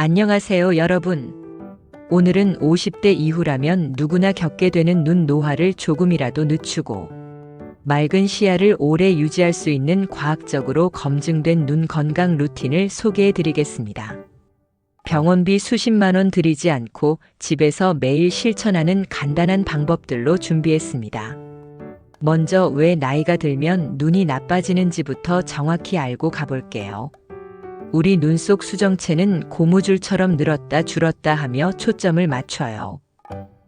안녕하세요, 여러분. 오늘은 50대 이후라면 누구나 겪게 되는 눈 노화를 조금이라도 늦추고 맑은 시야를 오래 유지할 수 있는 과학적으로 검증된 눈 건강 루틴을 소개해 드리겠습니다. 병원비 수십만 원 들이지 않고 집에서 매일 실천하는 간단한 방법들로 준비했습니다. 먼저 왜 나이가 들면 눈이 나빠지는지부터 정확히 알고 가볼게요. 우리 눈 속 수정체는 고무줄처럼 늘었다 줄었다 하며 초점을 맞춰요.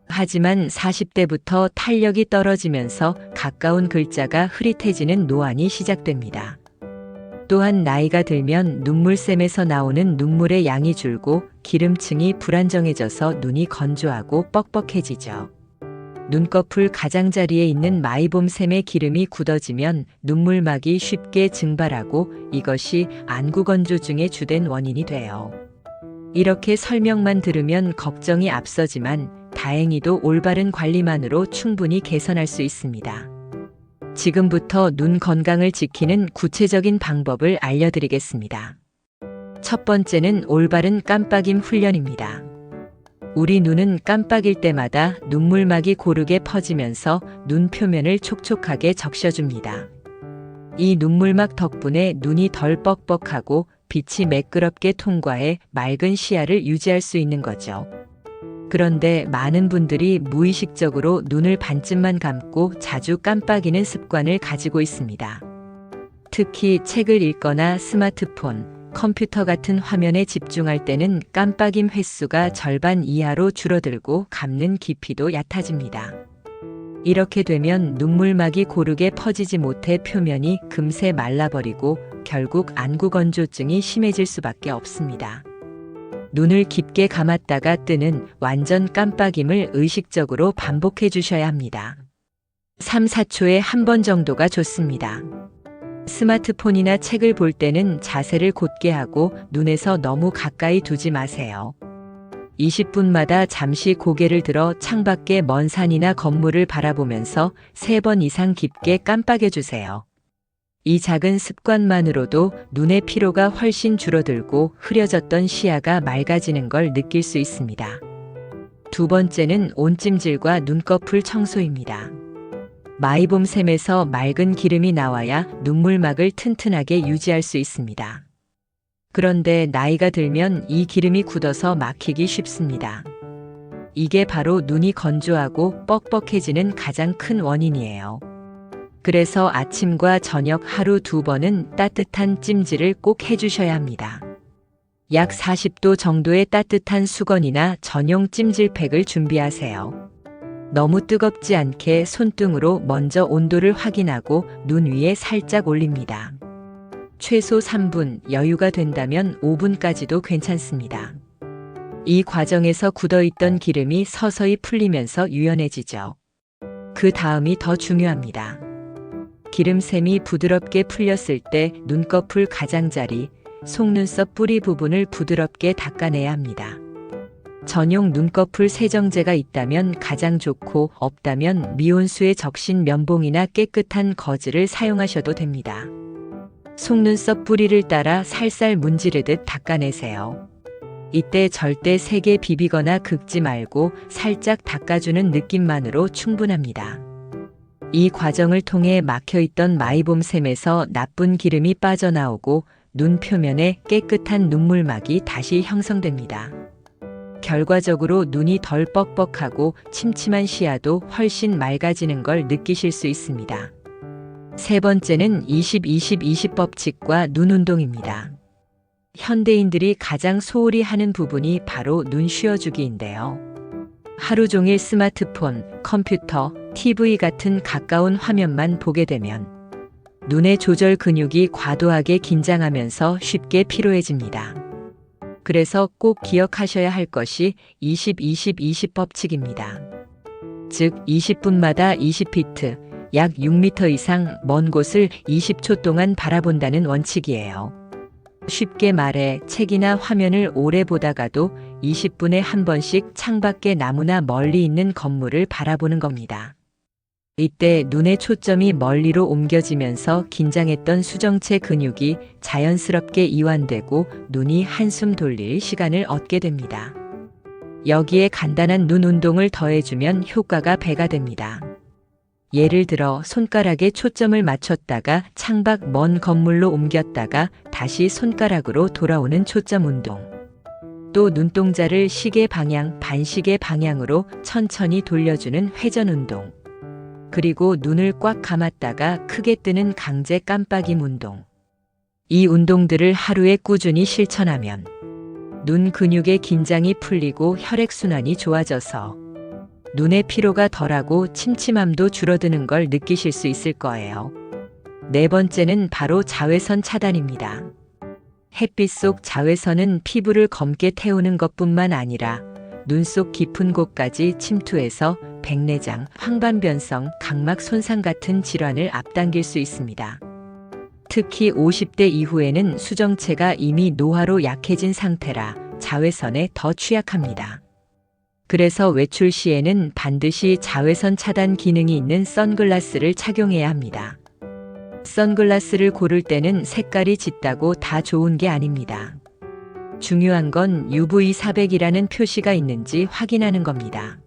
하지만 40대부터 탄력이 떨어지면서 가까운 글자가 흐릿해지는 노안이 시작됩니다. 또한 나이가 들면 눈물샘에서 나오는 눈물의 양이 줄고 기름층이 불안정해져서 눈이 건조하고 뻑뻑해지죠. 눈꺼풀 가장자리에 있는 마이봄샘의 기름이 굳어지면 눈물막이 쉽게 증발하고 이것이 안구건조증의 주된 원인이 돼요. 이렇게 설명만 들으면 걱정이 앞서지만 다행히도 올바른 관리만으로 충분히 개선할 수 있습니다. 지금부터 눈 건강을 지키는 구체적인 방법을 알려드리겠습니다. 첫 번째는 올바른 깜빡임 훈련입니다. 우리 눈은 깜빡일 때마다 눈물막이 고르게 퍼지면서 눈 표면을 촉촉하게 적셔줍니다. 이 눈물막 덕분에 눈이 덜 뻑뻑하고 빛이 매끄럽게 통과해 맑은 시야를 유지할 수 있는 거죠. 그런데 많은 분들이 무의식적으로 눈을 반쯤만 감고 자주 깜빡이는 습관을 가지고 있습니다. 특히 책을 읽거나 스마트폰, 컴퓨터 같은 화면에 집중할 때는 깜빡임 횟수가 절반 이하로 줄어들고 감는 깊이도 얕아집니다. 이렇게 되면 눈물막이 고르게 퍼지지 못해 표면이 금세 말라버리고 결국 안구건조증이 심해질 수밖에 없습니다. 눈을 깊게 감았다가 뜨는 완전 깜빡임을 의식적으로 반복해 주셔야 합니다. 3, 4초에 한 번 정도가 좋습니다. 스마트폰이나 책을 볼 때는 자세를 곧게 하고 눈에서 너무 가까이 두지 마세요. 20분마다 잠시 고개를 들어 창밖의 먼 산이나 건물을 바라보면서 3번 이상 깊게 깜빡여 주세요. 이 작은 습관만으로도 눈의 피로가 훨씬 줄어들고 흐려졌던 시야가 맑아지는 걸 느낄 수 있습니다. 두 번째는 온찜질과 눈꺼풀 청소입니다. 마이봄샘에서 맑은 기름이 나와야 눈물막을 튼튼하게 유지할 수 있습니다. 그런데 나이가 들면 이 기름이 굳어서 막히기 쉽습니다. 이게 바로 눈이 건조하고 뻑뻑해지는 가장 큰 원인이에요. 그래서 아침과 저녁 하루 두 번은 따뜻한 찜질을 꼭 해주셔야 합니다. 약 40도 정도의 따뜻한 수건이나 전용 찜질팩을 준비하세요. 너무 뜨겁지 않게 손등으로 먼저 온도를 확인하고 눈 위에 살짝 올립니다. 최소 3분, 여유가 된다면 5분까지도 괜찮습니다. 이 과정에서 굳어있던 기름이 서서히 풀리면서 유연해지죠. 그 다음이 더 중요합니다. 기름샘이 부드럽게 풀렸을 때 눈꺼풀 가장자리, 속눈썹 뿌리 부분을 부드럽게 닦아내야 합니다. 전용 눈꺼풀 세정제가 있다면 가장 좋고 없다면 미온수에 적신 면봉이나 깨끗한 거즈를 사용하셔도 됩니다. 속눈썹 뿌리를 따라 살살 문지르듯 닦아내세요. 이때 절대 세게 비비거나 긁지 말고 살짝 닦아주는 느낌만으로 충분합니다. 이 과정을 통해 막혀있던 마이봄샘에서 나쁜 기름이 빠져나오고 눈 표면에 깨끗한 눈물막이 다시 형성됩니다. 결과적으로 눈이 덜 뻑뻑하고 침침한 시야도 훨씬 맑아지는 걸 느끼실 수 있습니다. 세 번째는 20-20-20 법칙과 눈 운동입니다. 현대인들이 가장 소홀히 하는 부분이 바로 눈 쉬어주기인데요. 하루 종일 스마트폰, 컴퓨터, TV 같은 가까운 화면만 보게 되면 눈의 조절 근육이 과도하게 긴장하면서 쉽게 피로해집니다. 그래서 꼭 기억하셔야 할 것이 20-20-20 법칙입니다. 즉 20분마다 20피트, 약 6m 이상 먼 곳을 20초 동안 바라본다는 원칙이에요. 쉽게 말해 책이나 화면을 오래 보다가도 20분에 한 번씩 창밖에 나무나 멀리 있는 건물을 바라보는 겁니다. 이때 눈의 초점이 멀리로 옮겨지면서 긴장했던 수정체 근육이 자연스럽게 이완되고 눈이 한숨 돌릴 시간을 얻게 됩니다. 여기에 간단한 눈 운동을 더해주면 효과가 배가 됩니다. 예를 들어 손가락에 초점을 맞췄다가 창밖 먼 건물로 옮겼다가 다시 손가락으로 돌아오는 초점 운동. 또 눈동자를 시계 방향, 반시계 방향으로 천천히 돌려주는 회전 운동. 그리고 눈을 꽉 감았다가 크게 뜨는 강제 깜빡임 운동. 이 운동들을 하루에 꾸준히 실천하면 눈 근육의 긴장이 풀리고 혈액순환이 좋아져서 눈의 피로가 덜하고 침침함도 줄어드는 걸 느끼실 수 있을 거예요. 네 번째는 바로 자외선 차단입니다. 햇빛 속 자외선은 피부를 검게 태우는 것뿐만 아니라 눈속 깊은 곳까지 침투해서 백내장, 황반변성, 각막 손상 같은 질환을 앞당길 수 있습니다. 특히 50대 이후에는 수정체가 이미 노화로 약해진 상태라 자외선에 더 취약합니다. 그래서 외출 시에는 반드시 자외선 차단 기능이 있는 선글라스를 착용해야 합니다. 선글라스를 고를 때는 색깔이 짙다고 다 좋은 게 아닙니다. 중요한 건 UV400이라는 표시가 있는지 확인하는 겁니다.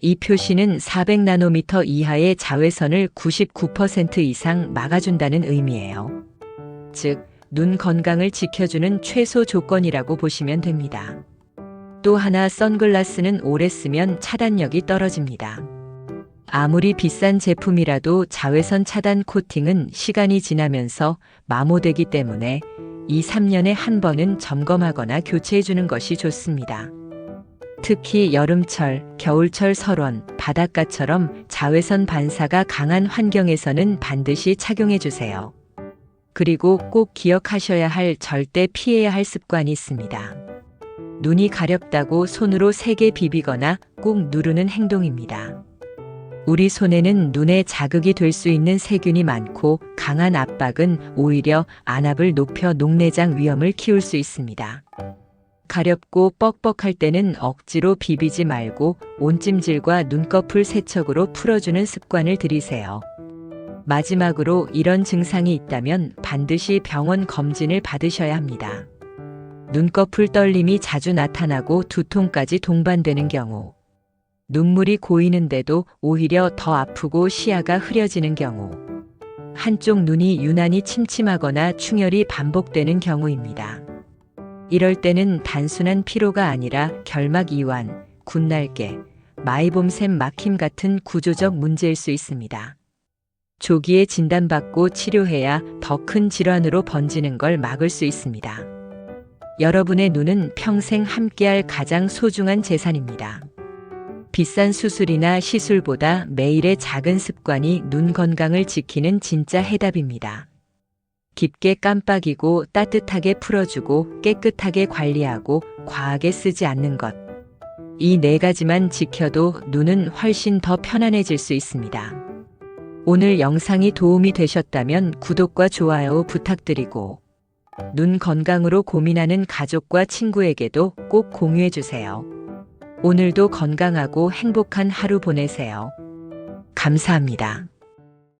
이 표시는 400나노미터 이하의 자외선을 99% 이상 막아준다는 의미예요. 즉, 눈 건강을 지켜주는 최소 조건이라고 보시면 됩니다. 또 하나 선글라스는 오래 쓰면 차단력이 떨어집니다. 아무리 비싼 제품이라도 자외선 차단 코팅은 시간이 지나면서 마모되기 때문에 2, 3년에 한 번은 점검하거나 교체해 주는 것이 좋습니다. 특히 여름철, 겨울철 설원, 바닷가처럼 자외선 반사가 강한 환경에서는 반드시 착용해 주세요. 그리고 꼭 기억하셔야 할 절대 피해야 할 습관이 있습니다. 눈이 가렵다고 손으로 세게 비비거나 꾹 누르는 행동입니다. 우리 손에는 눈에 자극이 될 수 있는 세균이 많고 강한 압박은 오히려 안압을 높여 녹내장 위험을 키울 수 있습니다. 가렵고 뻑뻑할 때는 억지로 비비지 말고 온찜질과 눈꺼풀 세척으로 풀어주는 습관을 들이세요. 마지막으로 이런 증상이 있다면 반드시 병원 검진을 받으셔야 합니다. 눈꺼풀 떨림이 자주 나타나고 두통까지 동반되는 경우, 눈물이 고이는데도 오히려 더 아프고 시야가 흐려지는 경우, 한쪽 눈이 유난히 침침하거나 충혈이 반복되는 경우입니다. 이럴 때는 단순한 피로가 아니라 결막 이완, 군날개, 마이봄샘 막힘 같은 구조적 문제일 수 있습니다. 조기에 진단받고 치료해야 더 큰 질환으로 번지는 걸 막을 수 있습니다. 여러분의 눈은 평생 함께할 가장 소중한 재산입니다. 비싼 수술이나 시술보다 매일의 작은 습관이 눈 건강을 지키는 진짜 해답입니다. 깊게 깜빡이고 따뜻하게 풀어주고 깨끗하게 관리하고 과하게 쓰지 않는 것. 이 네 가지만 지켜도 눈은 훨씬 더 편안해질 수 있습니다. 오늘 영상이 도움이 되셨다면 구독과 좋아요 부탁드리고 눈 건강으로 고민하는 가족과 친구에게도 꼭 공유해 주세요. 오늘도 건강하고 행복한 하루 보내세요. 감사합니다.